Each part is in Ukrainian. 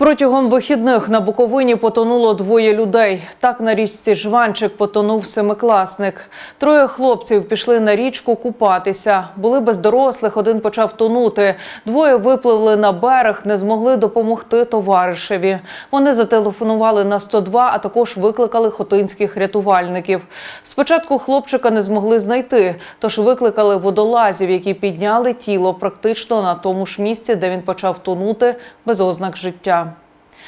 Протягом вихідних на Буковині потонуло двоє людей. Так на річці Жванчик потонув семикласник. Троє хлопців пішли на річку купатися. Були без дорослих, один почав тонути. Двоє випливли на берег, не змогли допомогти товаришеві. Вони зателефонували на 102, а також викликали хотинських рятувальників. Спочатку хлопчика не змогли знайти, тож викликали водолазів, які підняли тіло практично на тому ж місці, де він почав тонути без ознак життя.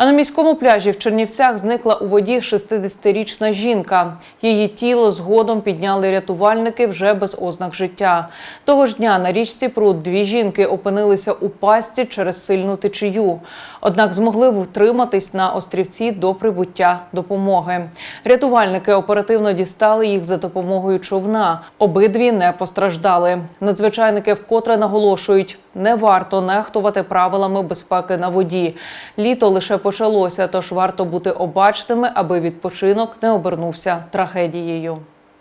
А на міському пляжі в Чернівцях зникла у воді 60-річна жінка. Її тіло згодом підняли рятувальники вже без ознак життя. Того ж дня на річці Пруд дві жінки опинилися у пастці через сильну течію. Однак змогли втриматись на острівці до прибуття допомоги. Рятувальники оперативно дістали їх за допомогою човна. Обидві не постраждали. Надзвичайники вкотре наголошують, не варто нехтувати правилами безпеки на воді. Літо лише почалося, тож варто бути обачними, аби відпочинок не обернувся трагедією.